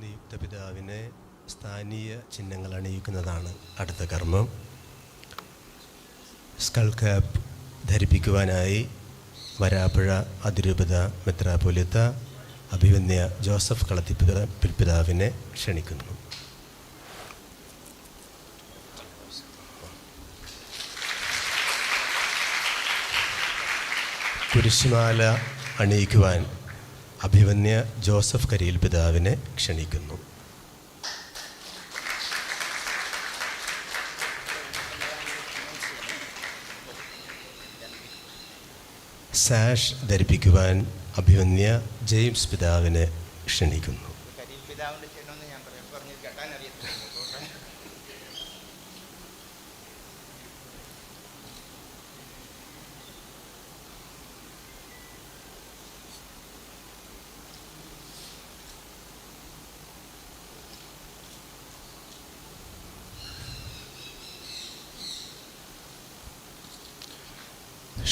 നിയുക്ത പിതാവിനെ സ്ഥാനീയ ചിഹ്നങ്ങൾ അണിയിക്കുന്നതാണ് അടുത്ത കർമ്മം. സ്കൾ ക്യാപ്പ് ധരിപ്പിക്കുവാനായി വരാപ്പുഴ അതിരൂപത മെത്രാപൊലിത്ത അഭിവന്യ ജോസഫ് കളത്തിപ്പിത പിതാവിനെ ക്ഷണിക്കുന്നു. കുരിശുമാല അണിയിക്കുവാൻ അഭിവന്യ ജോസഫ് കരിയിൽ പിതാവിനെ ക്ഷണിക്കുന്നു. സാഷ് ധരിപ്പിക്കുവാൻ അഭിമന്യ ജെയിംസ് പിതാവിനെ ക്ഷണിക്കുന്നു.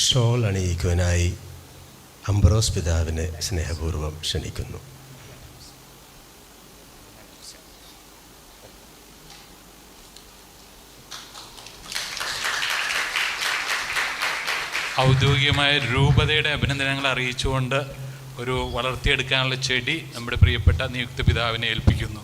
ഷോൾ അണിയിക്കുവാനായി അംബ്രോസ് പിതാവിനെ സ്നേഹപൂർവം ക്ഷണിക്കുന്നു. ഔദ്യോഗികമായ രൂപതയുടെ അഭിനന്ദനങ്ങൾ അറിയിച്ചുകൊണ്ട് ഒരു വളർത്തിയെടുക്കാനുള്ള ചെടി നമ്മുടെ പ്രിയപ്പെട്ട നിയുക്ത പിതാവിനെ ഏൽപ്പിക്കുന്നു.